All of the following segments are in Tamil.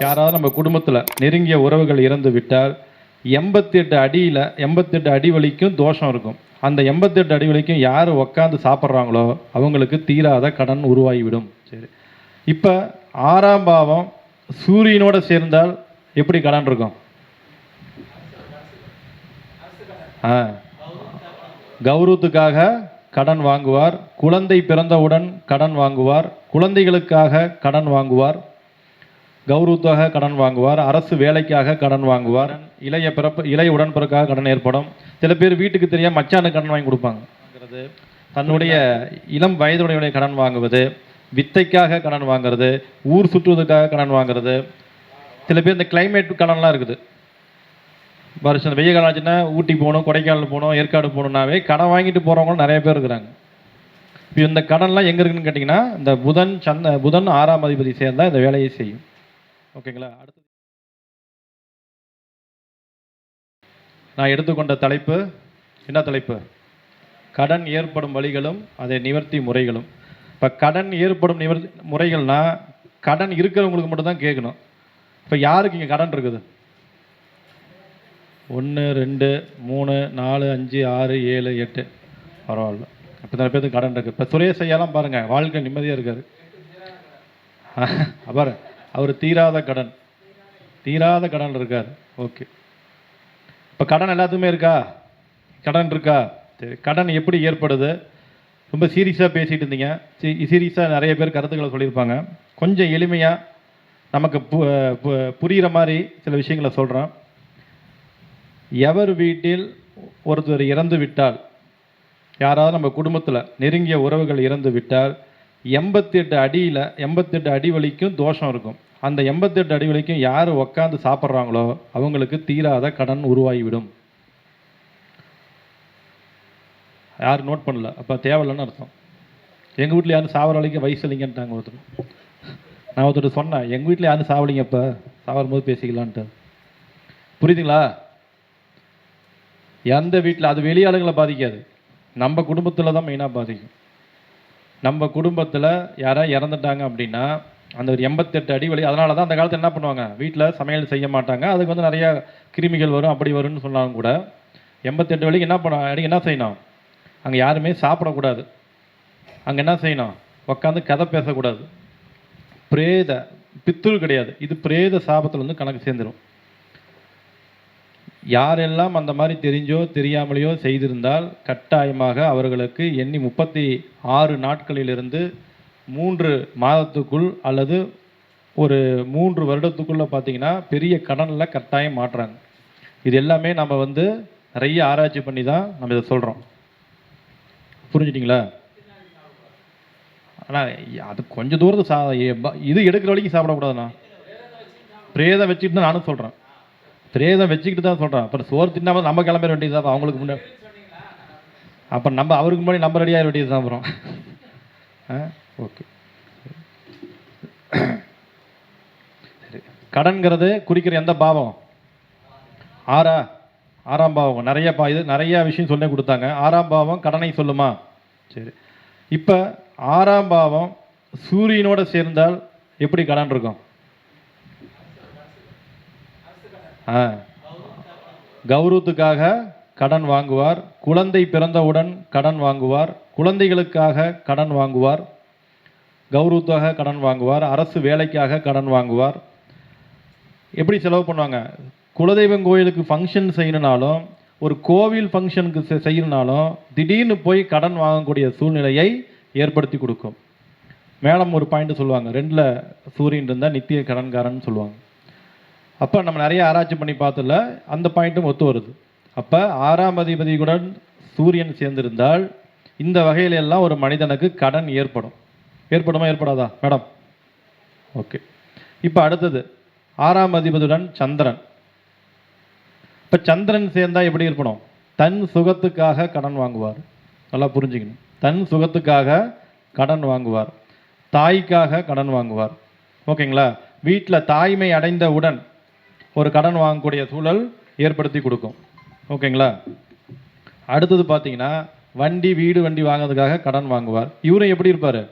யாராவது நம்ம குடும்பத்தில் நெருங்கிய உறவுகள் இறந்து விட்டால் எண்பத்தெட்டு அடியில் எண்பத்தெட்டு அடி வலிக்கும் தோஷம் இருக்கும். அந்த எண்பத்தெட்டு அடி வலிக்கும் யார் உக்காந்து சாப்பிட்றாங்களோ அவங்களுக்கு தீராத கடன் உருவாகிவிடும். சரி. இப்போ ஆறாம் பாவம் சூரியனோட சேர்ந்தால் எப்படி கடன் இருக்கும்? ஆ. கௌரவத்துக்காக கடன் வாங்குவார் குழந்தை பிறந்தவுடன் கடன் வாங்குவார் குழந்தைகளுக்காக கடன் வாங்குவார் கௌரவத்தாக கடன் வாங்குவார் அரசு வேலைக்காக கடன் வாங்குவார் இளைய பிறப்பு இளைய உடன்பிறக்காக கடன் ஏற்படும். சில பேர் வீட்டுக்கு தெரியாம மச்சானுக்கு கடன் வாங்கி கொடுப்பாங்க தன்னுடைய இளம் வயதுடைய கடன் வாங்குவது வித்தைக்காக கடன் வாங்குறது ஊர் சுற்றுவதற்காக கடன் வாங்குறது. சில பேர் இந்த கிளைமேட் கடன்லாம் இருக்குது. வருஷம் வெய்ய காலம் ஆச்சுன்னா ஊட்டி போகணும் கொடைக்கானல் போகணும் ஏற்காடு போகணுன்னாவே கடன் வாங்கிட்டு போகிறவங்களும் நிறைய பேர் இருக்கிறாங்க. இப்போ இந்த கடன்லாம் எங்கே இருக்குன்னு கேட்டிங்கன்னா இந்த புதன் சந்த புதன் ஆறாம் அதிபதி சேர்ந்தால் இந்த வேலையை செய்யும். ஓகேங்களா? அடுத்து நான் எடுத்துக்கொண்ட தலைப்பு என்ன தலைப்பு? கடன் ஏற்படும் வழிகளும் அதை நிவர்த்தி முறைகளும். இப்போ கடன் ஏற்படும் நிவர்த்தி முறைகள்னா கடன் இருக்கிறவங்களுக்கு மட்டும்தான் கேட்கணும். இப்போ யாருக்கு இங்கே கடன் இருக்குது? ஒன்று ரெண்டு மூணு நாலு அஞ்சு ஆறு ஏழு எட்டு. பரவாயில்ல. இத்தனை பேருக்கு கடன் இருக்குது இப்போ துறையை செய்யலாம் பாருங்கள் வாழ்க்கை நிம்மதியாக இருக்காரு. பாரு. அவர் தீராத கடன். தீராத கடன் இருக்கார். ஓகே. இப்போ கடன் எல்லாத்துக்குமே இருக்கா? கடன் இருக்கா? சரி கடன் எப்படி ஏற்படுது? ரொம்ப சீரியஸாக பேசிகிட்டு இருந்தீங்க. சீரியஸாக நிறைய பேர் கருத்துக்களை சொல்லியிருப்பாங்க. கொஞ்சம் எளிமையாக நமக்கு பு பு- புரிகிற மாதிரி சில விஷயங்களை சொல்கிறேன் எவர் வீட்டில் ஒருத்தர் இறந்து விட்டால் யாராவது நம்ம குடும்பத்தில் நெருங்கிய உறவுகள் இறந்து விட்டால் எண்பத்தெட்டு அடியில் எண்பத்தெட்டு அடி வலிக்கும் தோஷம் இருக்கும். அந்த எண்பத்தெட்டு அடி வலிக்கும் யார் உக்காந்து சாப்பிட்றாங்களோ அவங்களுக்கு தீராத கடன் உருவாகிவிடும். யாரும் நோட் பண்ணல? அப்போ தேவையில்லைன்னு அர்த்தம். எங்கள் வீட்டில் யாரும் சாவர வரைக்கும் வயசு இல்லைங்கன்ட்டாங்க ஒருத்தர். நான் ஒருத்தர் சொன்னேன் எங்கள் வீட்டில் யாரும் சாவலிங்க இப்போ சாவரும் போது பேசிக்கலான்ட்டு. புரியுதுங்களா? எந்த வீட்டில் அது வெளியாளுங்களை பாதிக்காது. நம்ம குடும்பத்தில் தான் மெயினாக பாதிக்கும். நம்ம குடும்பத்தில் யாராவது இறந்துட்டாங்க அப்படின்னா அந்த ஒரு எண்பத்தெட்டு அடி வலி அதனால தான் அந்த காலத்தில் என்ன பண்ணுவாங்க? வீட்டில் சமையல் செய்ய மாட்டாங்க. அதுக்கு வந்து நிறையா கிருமிகள் வரும் அப்படி வரும்னு சொன்னாலும் கூட எண்பத்தெட்டு வலிக்கு என்ன பண்ண அடி என்ன செய்யணும்? அங்கே யாருமே சாப்பிடக்கூடாது. அங்கே என்ன செய்யணும்? உட்காந்து கதை பேசக்கூடாது. பிரேத பித்துரு கிடையாது. இது பிரேத சாபத்தில் வந்து கணக்கு சேர்ந்துடும் யாரெல்லாம் அந்த மாதிரி தெரிஞ்சோ தெரியாமலையோ செய்திருந்தால் கட்டாயமாக அவர்களுக்கு எண்ணி முப்பத்தி ஆறு நாட்களிலிருந்து மூன்று மாதத்துக்குள் அல்லது ஒரு மூன்று வருடத்துக்குள்ளே பார்த்தீங்கன்னா பெரிய கடனில் கட்டாயம் மாட்டுறாங்க இது எல்லாமே நம்ம வந்து நிறைய ஆராய்ச்சி பண்ணி தான் நம்ம இதை சொல்கிறோம் புரிஞ்சுட்டிங்களா? ஆனால் அது கொஞ்சம் தூரத்து சா ப- இது எடுக்கிற வரைக்கும் சாப்பிடக்கூடாதுண்ணா. பிரேதம் வச்சுட்டு தான் நானும் சொல்கிறேன் பிரேதம் வச்சுக்கிட்டு தான் சொல்கிறோம் அப்புறம் சோறு தின்னாமல் நம்ம கிளம்பிட வேண்டியது தான் அவங்களுக்கு முன்னாடி அப்போ நம்ம அவருக்கு முன்னாடி நம்ம ரெடியாக வேண்டியது தான் அப்புறம். ஆ? ஓகே. சரி. கடன்கிறது குறிக்கிற எந்த பாவம்? ஆறா? ஆறாம் பாவம். நிறைய பா இது நிறைய விஷயம் சொல்லி கொடுத்தாங்க. ஆறாம் பாவம் கடனை சொல்லுமா? சரி. இப்போ ஆறாம் பாவம் சூரியனோடு சேர்ந்தால் எப்படி கடன் இருக்கும் ஆ கௌரவத்துக்காக கடன் வாங்குவார். குழந்தை பிறந்தவுடன் கடன் வாங்குவார். குழந்தைகளுக்காக கடன் வாங்குவார். கௌரவத்துக்காக கடன் வாங்குவார். அரசு வேலைக்காக கடன் வாங்குவார். எப்படி செலவு பண்ணுவாங்க? குலதெய்வம் கோயிலுக்கு ஃபங்க்ஷன் செய்யணுனாலும் ஒரு கோவில் ஃபங்க்ஷனுக்கு செ- செய்யணுனாலும் திடீர்னு போய் கடன் வாங்கக்கூடிய சூழ்நிலையை ஏற்படுத்தி கொடுக்கும். மேடம் ஒரு பாயிண்ட் சொல்லுவாங்க. ரெண்டில் சூரியன் இருந்தால் நித்திய கடன்காரன் சொல்லுவாங்க. அப்போ நம்ம நிறைய ஆராய்ச்சி பண்ணி பார்த்தல அந்த பாயிண்ட்டும் ஒத்து வருது. அப்போ ஆறாம் அதிபதியுடன் சூரியன் சேர்ந்திருந்தால் இந்த வகையில எல்லாம் ஒரு மனிதனுக்கு கடன் ஏற்படும். ஏற்படுமா ஏற்படாதா? மேடம். ஓகே இப்போ அடுத்தது ஆறாம் அதிபதியுடன் சந்திரன். இப்போ சந்திரன் சேர்ந்தா எப்படி இருக்கணும் தன் சுகத்துக்காக கடன் வாங்குவார். நல்லா புரிஞ்சுக்கணும். தன் சுகத்துக்காக கடன் வாங்குவார். தாய்க்காக கடன் வாங்குவார். ஓகேங்களா? வீட்டில் தாய்மை அடைந்தவுடன் ஒரு கடன் வாங்கக்கூடிய சூழல் ஏற்படுத்தி கொடுக்கும். ஓகேங்களா? அடுத்தது பார்த்தீங்கன்னா வண்டி வீடு வண்டி வாங்கிறதுக்காக கடன் வாங்குவார். இவரும் எப்படி இருப்பார்?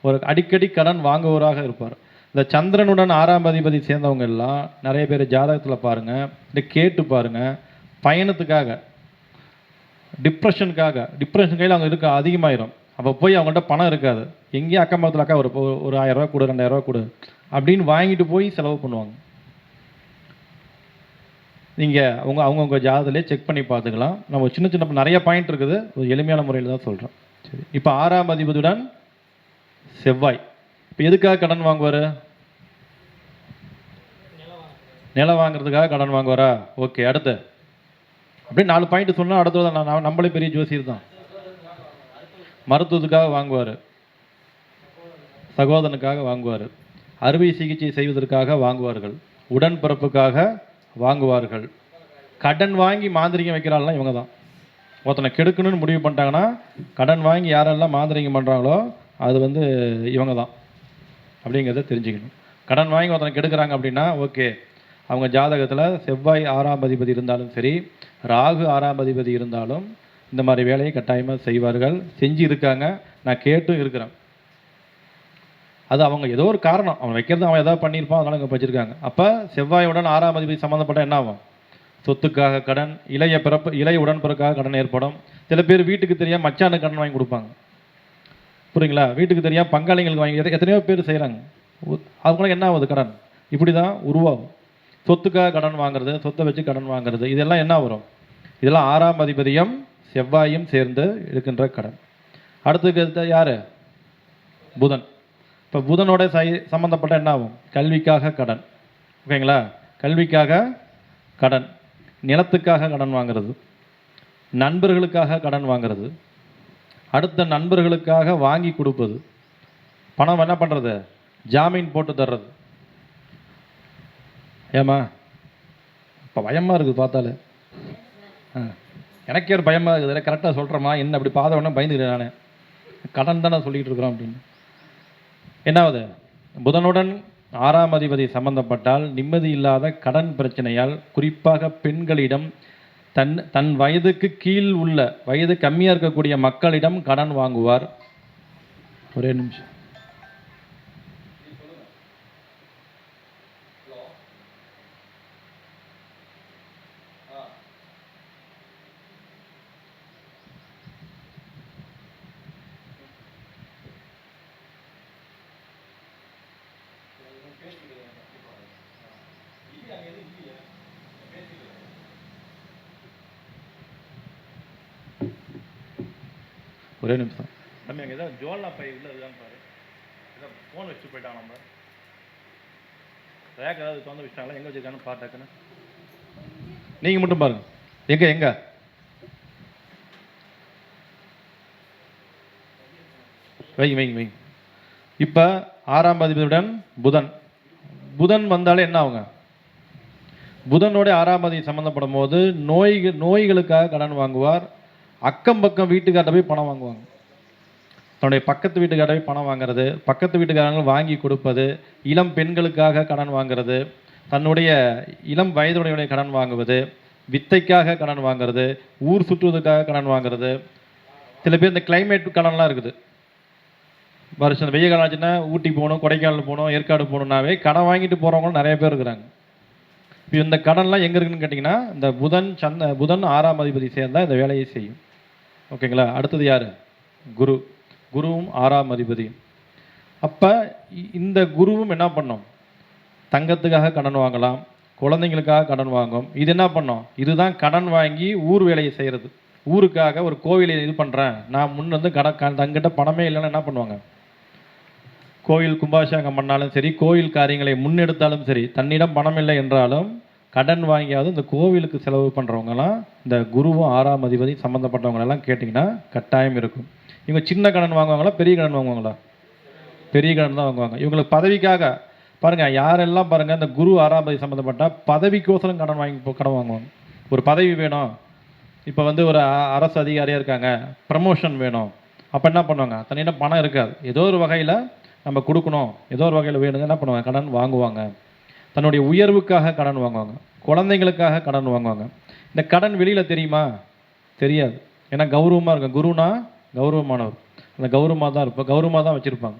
ஒரு அடிக்கடி கடன் வாங்குவராக இருப்பார். இந்த சந்திரனுடன் ஆறாம் அதிபதி சேர்ந்தவங்க எல்லாம் நிறைய பேர் ஜாதகத்தில் பாருங்கள் இந்த கேட்டு பாருங்கள் பயணத்துக்காக டிப்ரெஷனுக்காக டிப்ரெஷன் கையில் அவங்க இருக்க அதிகமாயிரும். அப்போ போய் அவங்கள்ட்ட பணம் இருக்காது. எங்கேயும் அக்கம் பக்கத்தில் அக்கா ஒரு ஒரு- ஆயிரரூவா கொடு ரெண்டாயிரரூவா கொடு அப்படின்னு வாங்கிட்டு போய் செலவு பண்ணுவாங்க. நீங்கள் அவங்க அவங்கவுங்க ஜாதகத்திலே செக் பண்ணி பார்த்துக்கலாம். நம்ம சின்ன சின்ன நிறைய பாயிண்ட் இருக்குது. ஒரு எளிமையான முறையில் தான் சொல்கிறோம் சரி. இப்போ ஆறாம் அதிபதியுடன் செவ்வாய். இப்போ எதுக்காக கடன் வாங்குவார்? நிலம் வாங்குறதுக்காக கடன் வாங்குவாரா? ஓகே அடுத்து. அப்படியே நாலு பாயிண்ட் சொன்னால் அடுத்தது நான் நான் நம்மளே பெரிய ஜோசியர் தான். மருத்துவத்துக்காக வாங்குவார். சகோதரனுக்காக வாங்குவார். அறுவை சிகிச்சை செய்வதற்காக வாங்குவார்கள். உடன்பிறப்புக்காக வாங்குவார்கள். கடன் வாங்கி மாந்திரிகம் வைக்கிறாள்லாம் இவங்க தான் ஒருத்தனை கெடுக்கணும்னு முடிவு பண்ணிட்டாங்கன்னா கடன் வாங்கி யாரெல்லாம் மாந்திரிகம் பண்ணுறாங்களோ அது வந்து இவங்க தான் அப்படிங்கிறத தெரிஞ்சுக்கணும். கடன் வாங்கி ஒருத்தனை கெடுக்கிறாங்க அப்படின்னா ஓகே. அவங்க ஜாதகத்தில் செவ்வாய் ஆறாம் அதிபதி இருந்தாலும் சரி ராகு ஆறாம் அதிபதி இருந்தாலும் இந்த மாதிரி வேலையை கட்டாயமாக செய்வார்கள். செஞ்சு இருக்காங்க நான் கேட்டும் இருக்கிறேன். அது அவங்க ஏதோ ஒரு காரணம். அவன் வைக்கிறது அவன் ஏதாவது பண்ணியிருப்பான் அதனால இங்கே வச்சிருக்காங்க அப்போ செவ்வாயுடன் ஆறாம் அதிபதி சம்மந்தப்பட்ட என்ன ஆகும்? சொத்துக்காக கடன் இளைய பிறப்பு இளைய உடன்பிறக்காக கடன் ஏற்படும். சில பேர் வீட்டுக்கு தெரியாம மச்சானுக்கு கடன் வாங்கி கொடுப்பாங்க. புரியுங்களா? வீட்டுக்கு தெரியாம பங்காளிங்களுக்கு வாங்கி எத்தனையோ பேர் செய்கிறாங்க அவங்களுக்கு என்ன ஆகுது கடன்? இப்படி தான் உருவாகும். சொத்துக்காக கடன் வாங்குறது சொத்தை வச்சு கடன் வாங்குறது இதெல்லாம் என்ன வரும்? இதெல்லாம் ஆறாம் அதிபதியும் செவ்வாயும் சேர்ந்து இருக்கின்ற கடன். அடுத்தது யார்? புதன். இப்போ புதனோட சை சம்மந்தப்பட்ட என்ன ஆகும் கல்விக்காக கடன். ஓகேங்களா? கல்விக்காக கடன். நிலத்துக்காக கடன் வாங்குறது. நண்பர்களுக்காக கடன் வாங்குறது. அடுத்த நண்பர்களுக்காக வாங்கி கொடுப்பது. பணம் என்ன பண்ணுறது ஜாமீன் போட்டு தர்றது. ஏமா இப்போ பயமாக இருக்குது பார்த்தாலே. ஆ. எனக்கே ஒரு பயமாக இருக்குது. கரெக்டாக சொல்கிறேம்மா என்ன அப்படி பாத உடனே பயந்துக்கிறேன் நான். கடன் தானே சொல்லிகிட்டு இருக்கிறோம் அப்படின்னு. என்னாவது? புதனுடன் ஆறாம் அதிபதி சம்பந்தப்பட்டால் நிம்மதி இல்லாத கடன் பிரச்சனையால் குறிப்பாக பெண்களிடம் தன் தன் வயதுக்கு கீழ் உள்ள வயது கம்மியாக இருக்கக்கூடிய மக்களிடம் கடன் வாங்குவார். ஒரே நிமிஷம். ஒரே நிமிஷம். தம்பி அங்கே ஏதாவது ஜோல்லா பை உள்ள இதுதான் பாரு. ஃபோன் வச்சுட்டு போயிட்டான் நம்ம ரேக் ஏதாவது திறந்து வச்சிட்டாங்களா? எங்கே வச்சிருக்கான்னு பாரு டக்குன்னு. நீங்கள் மட்டும் பாருங்க. எங்கே எங்கே? வைங்க வைங்க வைங்க. இப்போ ஆறாம் அதிபதியுடன் புதன். புதன் வந்தாலே என்ன ஆகுங்க? புதனோட ஆறாம் அதிபதி சம்மந்தப்படும் போது நோய் நோய்களுக்காக கடன் வாங்குவார். அக்கம் பக்கம் வீட்டுக்கார்ட்ட போய் பணம் வாங்குவாங்க. தன்னுடைய பக்கத்து வீட்டுக்கார்ட்ட போய் பணம் வாங்குறது பக்கத்து வீட்டுக்காரங்க வாங்கி கொடுப்பது இளம் பெண்களுக்காக கடன் வாங்குறது தன்னுடைய இளம் வயதுடையவனை கடன் வாங்குவது வித்தைக்காக கடன் வாங்குறது ஊர் சுற்றுவதற்காக கடன் வாங்குறது. சில பேர் இந்த கிளைமேட் கடன்லாம் இருக்குது. வருஷம் வெய்ய காலம் ஆச்சுன்னா ஊட்டி போகணும் கொடைக்கானல் போகணும் ஏற்காடு போகணுன்னாவே கடன் வாங்கிட்டு போகிறவங்களும் நிறைய பேர் இருக்கிறாங்க. இப்போ இந்த கடன்லாம் எங்கே இருக்குன்னு கேட்டிங்கன்னா இந்த புதன் சந்த புதன் ஆறாம் அதிபதி சேர்ந்தா இந்த வேலையை செய்யும். ஓகேங்களா? அடுத்தது யார்? குரு. குருவும் ஆறாம் அதிபதி. அப்போ இந்த குருவும் என்ன பண்ணும்? தங்கத்துக்காக கடன் வாங்கலாம் குழந்தைங்களுக்காக கடன் வாங்கும். இது என்ன பண்ணோம்? இதுதான் கடன் வாங்கி ஊர் வேலையை செய்கிறது ஊருக்காக ஒரு கோவிலை இது பண்ணுறேன் நான் முன் வந்து கடன் க- தங்கிட்ட பணமே இல்லைன்னா என்ன பண்ணுவாங்க? கோயில் கும்பாபிஷேகம் பண்ணாலும் சரி கோயில் காரியங்களை முன்னெடுத்தாலும் சரி தன்னிடம் பணம் இல்லை என்றாலும் கடன் வாங்கியாவது இந்த கோவிலுக்கு செலவு பண்ணுறவங்கலாம் இந்த குருவும் ஆறாம் அதிபதி சம்மந்தப்பட்டவங்களெல்லாம் கேட்டிங்கன்னா கட்டாயம் இருக்கும். இவங்க சின்ன கடன் வாங்குவாங்களா பெரிய கடன் வாங்குவாங்களா? பெரிய கடன் தான் வாங்குவாங்க. இவங்களுக்கு பதவிக்காக பாருங்கள் யாரெல்லாம் பாருங்க இந்த குரு ஆறாம் அதிபதி சம்மந்தப்பட்டால் பதவிக்கோசரம் கடன் வாங்கி போ- கடன் வாங்குவாங்க. ஒரு பதவி வேணும். இப்போ வந்து ஒரு அ- அரசு அதிகாரியாக இருக்காங்க ப்ரமோஷன் வேணும். அப்போ என்ன பண்ணுவாங்க? தன்னிடம் பணம் இருக்காது. ஏதோ ஒரு வகையில் நம்ம கொடுக்கணும். ஏதோ ஒரு வகையில் வேணுங்க என்ன பண்ணுவாங்க? கடன் வாங்குவாங்க. தன்னுடைய உயர்வுக்காக கடன் வாங்குவாங்க. குழந்தைங்களுக்காக கடன் வாங்குவாங்க. இந்த கடன் வெளியில் தெரியுமா? தெரியாது. ஏன்னா கௌரவமாக இருக்கும். குருனா கௌரவமானவர். அந்த கௌரவமாக தான் இருப்போம் கௌரவமாக தான் வச்சுருப்பாங்க.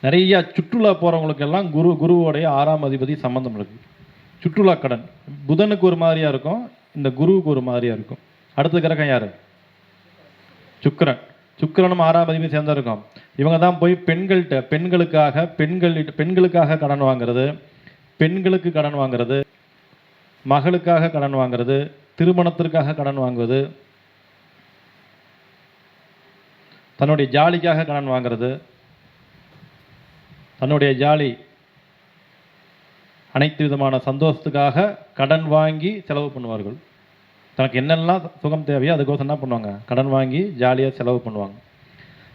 நிறைய சுற்றுலா போகிறவங்களுக்கெல்லாம் குரு குருவோடைய ஆறாம் அதிபதி சம்மந்தம் இருக்குது சுற்றுலா கடன். புதனுக்கு ஒரு மாதிரியா இருக்கும். இந்த குருவுக்கு ஒரு மாதிரியாக இருக்கும். அடுத்த கிரகம் யார்? சுக்கிரன். சுக்கிரனும் ஆறாம் அதிபதி சேர்ந்தா இருக்கும் இவங்க தான் போய் பெண்கள்கிட்ட பெண்களுக்காக பெண்கள் பெண்களுக்காக கடன் வாங்குறது. பெண்களுக்கு கடன் வாங்குறது மகளுக்காக கடன் வாங்கிறது திருமணத்திற்காக கடன் வாங்குவது தன்னுடைய ஜாலிக்காக கடன் வாங்குறது தன்னுடைய ஜாலி அனைத்து விதமான சந்தோஷத்துக்காக கடன் வாங்கி செலவு பண்ணுவார்கள். தனக்கு என்னெல்லாம் சுகம் தேவையோ அதுக்கோசம் என்ன பண்ணுவாங்க. கடன் வாங்கி ஜாலியாக செலவு பண்ணுவாங்க.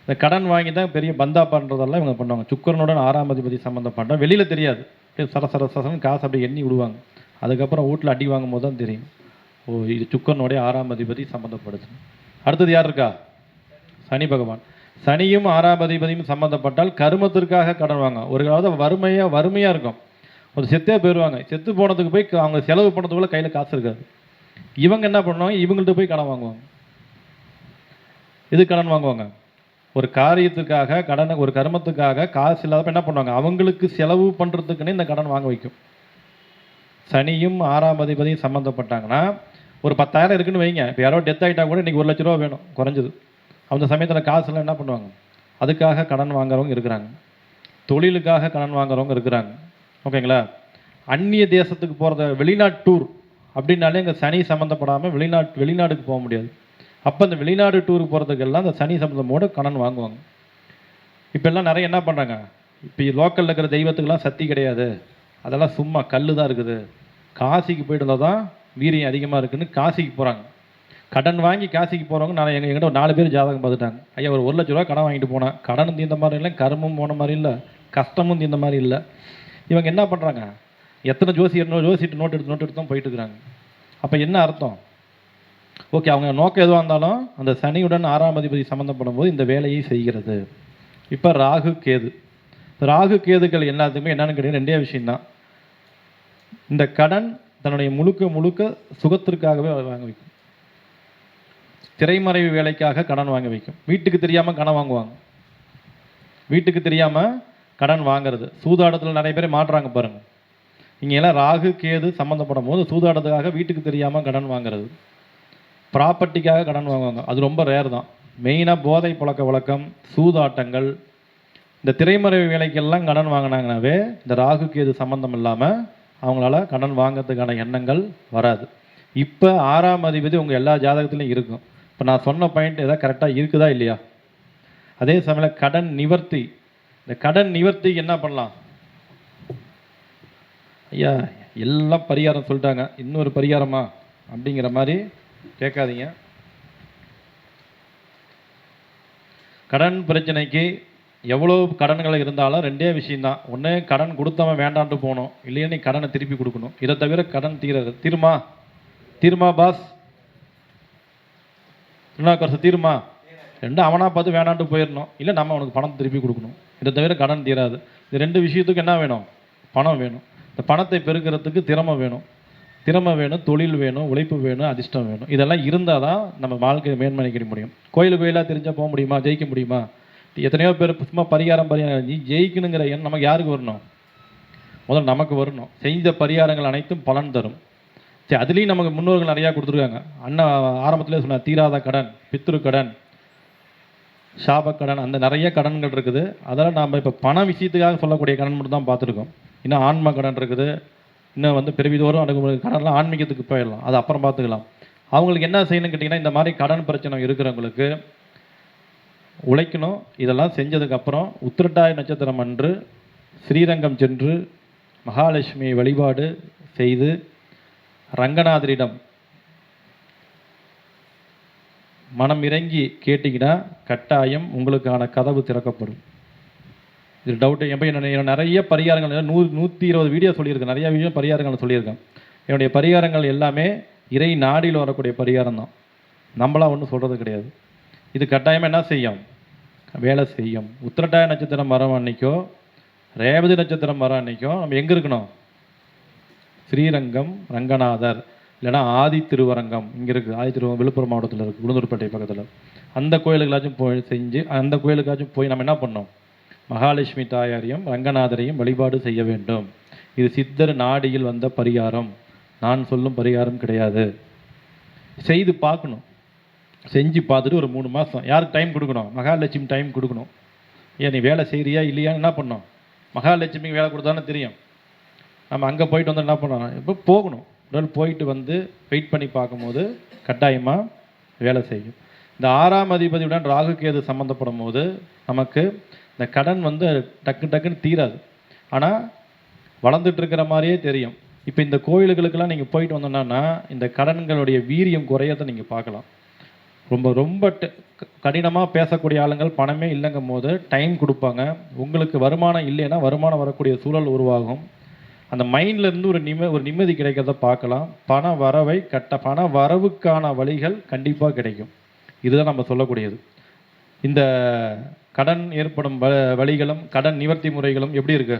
இந்த கடன் வாங்கி தான் பெரிய பந்தா பண்ணுறதெல்லாம் இவங்க பண்ணுவாங்க. சுக்கரனுடன் ஆறாம் அதிபதி சம்மந்தப்பட்ட வெளியில் தெரியாது. அப்படியே சர சர சரன்னு காசு அப்படியே எண்ணி விடுவாங்க. அதுக்கப்புறம் வீட்டில் அடி வாங்கும் போது தான் தெரியும். ஓ இது சுக்கரனுடைய ஆறாம் அதிபதி சம்மந்தப்படுது அடுத்தது யார் இருக்கா? சனி பகவான். சனியும் ஆறாம் அதிபதியும் சம்மந்தப்பட்டால் கருமத்திற்காக கடன் வாங்க ஒரு காலத்தில் வறுமையாக வறுமையாக இருக்கும். ஒரு செத்தே போயிடுவாங்க செத்து போனதுக்கு போய் அவங்க செலவு பண்ணதுக்குள்ள கையில் காசு இருக்காது. இவங்க என்ன பண்ணுவாங்க? இவங்கள்ட்ட போய் கடன் வாங்குவாங்க. இது கடன் வாங்குவாங்க? ஒரு காரியத்துக்காக கடனை ஒரு கர்மத்துக்காக காசு இல்லாதப்ப என்ன பண்ணுவாங்க? அவங்களுக்கு செலவு பண்ணுறதுக்குன்னு இந்த கடன் வாங்க வைக்கும். சனியும் ஆறாம் அதிபதியும் சம்மந்தப்பட்டாங்கன்னா ஒரு பத்தாயிரம் இருக்குன்னு வைங்க. இப்போ யாரோ டெத் ஆகிட்டா கூட இன்றைக்கி ஒரு லட்ச ரூபா வேணும். குறைஞ்சது. அந்த சமயத்தில் காசுலாம் என்ன பண்ணுவாங்க? அதுக்காக கடன் வாங்குறவங்க இருக்கிறாங்க. தொழிலுக்காக கடன் வாங்குறவங்க இருக்கிறாங்க. ஓகேங்களா? அந்நிய தேசத்துக்கு போகிறத வெளிநாட்டு டூர் அப்படின்னாலே இங்கே சனி சம்மந்தப்படாமல் வெளிநாட்டு வெளிநாடுக்கு போக முடியாது. அப்போ இந்த வெளிநாடு டூருக்கு போகிறதுக்கெல்லாம் அந்த சனி சம்மந்தமோட கடன் வாங்குவாங்க. இப்போ எல்லாம் நிறைய என்ன பண்ணுறாங்க இப்போ லோக்கலில் இருக்கிற தெய்வத்துக்கெல்லாம் சக்தி கிடையாது. அதெல்லாம் சும்மா கல் தான் இருக்குது. காசிக்கு போயிட்டு தான் வீரியம் அதிகமாக இருக்குன்னு காசிக்கு போகிறாங்க கடன் வாங்கி காசிக்கு போகிறவங்க நான் எங்கள் எங்கிட்ட ஒரு நாலு பேர் ஜாதகம் பார்த்துட்டாங்க. ஐயா ஒரு ஒரு லட்ச ரூபா கடன் வாங்கிட்டு போனேன் கடனும் தீர்ந்த மாதிரி இல்லை கருமும் போன மாதிரி இல்லை கஷ்டமும் தீர்ந்த மாதிரி இல்லை. இவங்க என்ன பண்ணுறாங்க எத்தனை ஜோசி ஜோசிட்டு நோட்டு எடுத்து நோட்டு எடுத்து தான் போயிட்டு இருக்கிறாங்க. அப்போ என்ன அர்த்தம்? ஓகே அவங்க நோக்கம் எதுவாக இருந்தாலும் அந்த சனியுடன் ஆறாம் அதிபதி சம்மந்தப்படும் போது இந்த வேலையை செய்கிறது. இப்போ ராகு கேது. ராகு கேதுக்கள் எல்லாத்துக்குமே என்னென்னு கேட்டீங்கன்னா ரெண்டே விஷயம்தான். இந்த கடன் தன்னுடைய முழுக்க முழுக்க சுகத்திற்காகவே வாங்க வைக்கும். திரைமறைவு வேலைக்காக கடன் வாங்க வைக்கும். வீட்டுக்கு தெரியாமல் கடன் வாங்குவாங்க. வீட்டுக்கு தெரியாமல் கடன் வாங்குறது. சூதாடத்தில் நிறைய பேர் மாட்டுறாங்க பாருங்கள் இங்கே எல்லாம் ராகு கேது சம்மந்தப்படும் போது சூதாடத்துக்காக வீட்டுக்கு தெரியாமல் கடன் வாங்குறது. ப்ராப்பர்ட்டிக்காக கடன் வாங்குவாங்க. அது ரொம்ப ரேர் தான். மெயினாக போதை பழக்க வழக்கம் சூதாட்டங்கள் இந்த திரைமறைவு வேலைக்கெல்லாம் கடன் வாங்கினாங்கனாவே இந்த ராகுக்கு எது சம்மந்தம் இல்லாமல் அவங்களால கடன் வாங்குறதுக்கான எண்ணங்கள் வராது. இப்போ ஆறாம் அதிபதி உங்கள் எல்லா ஜாதகத்துலையும் இருக்கும். இப்போ நான் சொன்ன பாயிண்ட் எதாவது கரெக்டாக இருக்குதா இல்லையா? அதே சமயம் கடன் நிவர்த்தி. இந்த கடன் நிவர்த்திக்கு என்ன பண்ணலாம்? ஐயா எல்லாம் பரிகாரம் சொல்லிட்டாங்க. இன்னொரு பரிகாரமா? அப்படிங்கிற மாதிரி கேட்காதீங்க. கடன் பிரச்சனைக்கு எவ்வளோ கடன்கள் இருந்தாலும் ரெண்டே விஷயம்தான். ஒன்று கடன் கொடுத்தவன் வேண்டான்ட்டு போகணும். இல்லையா நீ கடனை திருப்பி கொடுக்கணும். இதை தவிர கடன் தீரது. தீருமா? தீருமா பாஸ்? திருநாக்கரசு தீருமா? ரெண்டும் அவனா பார்த்து வேணான்ட்டு போயிடணும். இல்லை நம்ம அவனுக்கு பணம் திருப்பி கொடுக்கணும். இதை தவிர கடன் தீராது. இது ரெண்டு விஷயத்துக்கு என்ன வேணும்? பணம் வேணும். இந்த பணத்தை பெருக்கிறதுக்கு திறமை வேணும். திறமை வேணும் தொழில் வேணும் உழைப்பு வேணும் அதிர்ஷ்டம் வேணும். இதெல்லாம் இருந்தால் தான் நம்ம வாழ்க்கையை மேன்மணிக்க முடியும். கோயில் கோயிலாக தெரிஞ்சால் போக முடியுமா? ஜெயிக்க முடியுமா? எத்தனையோ பேர் சும்மா பரிகாரம் பரிகாரம் ஜெயிக்கணுங்கிற எண்ணம் நமக்கு யாருக்கு வரணும்? முதல்ல நமக்கு வரணும். செய்த பரிகாரங்கள் அனைத்தும் பலன் தரும். சரி அதுலேயும் நமக்கு முன்னோர்கள் நிறையா கொடுத்துருக்காங்க. அண்ணா ஆரம்பத்திலே சொன்னார் தீராத கடன் பித்ரு கடன் சாபக்கடன் அந்த நிறைய கடன்கள் இருக்குது. அதெல்லாம் நாம் இப்போ பண விஷயத்துக்காக சொல்லக்கூடிய கடன் மட்டும் தான் பார்த்துருக்கோம். இன்னும் ஆன்ம கடன் இருக்குது. இன்னும் வந்து பிறவிதோறும் அணுகுமுறை கடன்லாம் ஆன்மீகத்துக்கு போயிடலாம். அது அப்புறம் பார்த்துக்கலாம். அவங்களுக்கு என்ன செய்யணும்னு கேட்டிங்கன்னா இந்த மாதிரி கடன் பிரச்சனை இருக்கிறவங்களுக்கு உழைக்கணும். இதெல்லாம் செஞ்சதுக்கப்புறம் உத்திரட்டாய நட்சத்திரம் அன்று ஸ்ரீரங்கம் சென்று மகாலட்சுமி வழிபாடு செய்து ரங்கநாதரிடம் மனம் இறங்கி கேட்டிங்கன்னா கட்டாயம் உங்களுக்கான கதவு திறக்கப்படும். இது டவுட்டு எப்போ என்ன நிறைய பரிகாரங்கள் நூ நூற்றி இருபது வீடியோ சொல்லியிருக்கேன். நிறைய வீடியோ பரிகாரங்கள் சொல்லியிருக்கேன். என்னுடைய பரிகாரங்கள் எல்லாமே இறை நாடியில் வரக்கூடிய பரிகாரம் தான். நம்மளாக ஒன்றும் சொல்கிறது கிடையாது. இது கட்டாயமாக என்ன செய்யும்? வேலை செய்யும். உத்திரட்டாய நட்சத்திரம் வர அன்னைக்கோ ரேவதி நட்சத்திரம் வர அன்னைக்கோ நம்ம எங்கே இருக்கணும்? ஸ்ரீரங்கம் ரங்கநாதர் இல்லைன்னா ஆதி திருவரங்கம் இங்கே இருக்குது ஆதி திருவரங்கம் விழுப்புரம் மாவட்டத்தில் இருக்குது உளுந்தூர்பேட்டை பக்கத்தில். அந்த கோயிலுக்கெல்லாச்சும் போய் செஞ்சு அந்த கோயிலுக்காச்சும் போய் நம்ம என்ன பண்ணோம் மகாலட்சுமி தாயாரையும் ரங்கநாதரையும் வழிபாடு செய்ய வேண்டும். இது சித்தர் நாடியில் வந்த பரிகாரம். நான் சொல்லும் பரிகாரம் கிடையாது. செய்து பார்க்கணும். செஞ்சு பார்த்துட்டு ஒரு மூணு மாதம் யாருக்கு டைம் கொடுக்கணும்? மகாலட்சுமி டைம் கொடுக்கணும். ஏன் நீ வேலை செய்கிறியா இல்லையான்னு என்ன பண்ணோம்? மகாலட்சுமிக்கு வேலை கொடுத்தானே தெரியும். நம்ம அங்கே போயிட்டு வந்து என்ன பண்ணணும் இப்போ போகணும். உடல் போயிட்டு வந்து வெயிட் பண்ணி பார்க்கும்போது கட்டாயமாக வேலை செய்யும். இந்த ஆறாம் அதிபதியுடன் ராகு கேது சம்மந்தப்படும் போது நமக்கு இந்த கடன் வந்து டக்கு டக்குன்னு தீராது. ஆனால் வளர்ந்துட்டு இருக்கிற மாதிரியே தெரியும். இப்போ இந்த கோயிலுகளுக்கெல்லாம் நீங்கள் போயிட்டு வந்தோன்னா இந்த கடன்களுடைய வீரியம் குறையதை நீங்கள் பார்க்கலாம். ரொம்ப ரொம்ப கடினமாக பேசக்கூடிய ஆளுங்கள் பணமே இல்லைங்கும் போது டைம் கொடுப்பாங்க. உங்களுக்கு வருமானம் இல்லைன்னா வருமானம் வரக்கூடிய சூழல் உருவாகும். அந்த மைண்ட்லேருந்து ஒரு நிம்ம ஒரு நிம்மதி கிடைக்கிறத பார்க்கலாம். பண வரவை கட்ட பண வரவுக்கான வழிகள் கண்டிப்பாக கிடைக்கும். இதுதான் நம்ம சொல்லக்கூடியது. இந்த கடன் ஏற்படும் வழிகளும் கடன் நிவர்த்தி முறைகளும் எப்படி இருக்கு?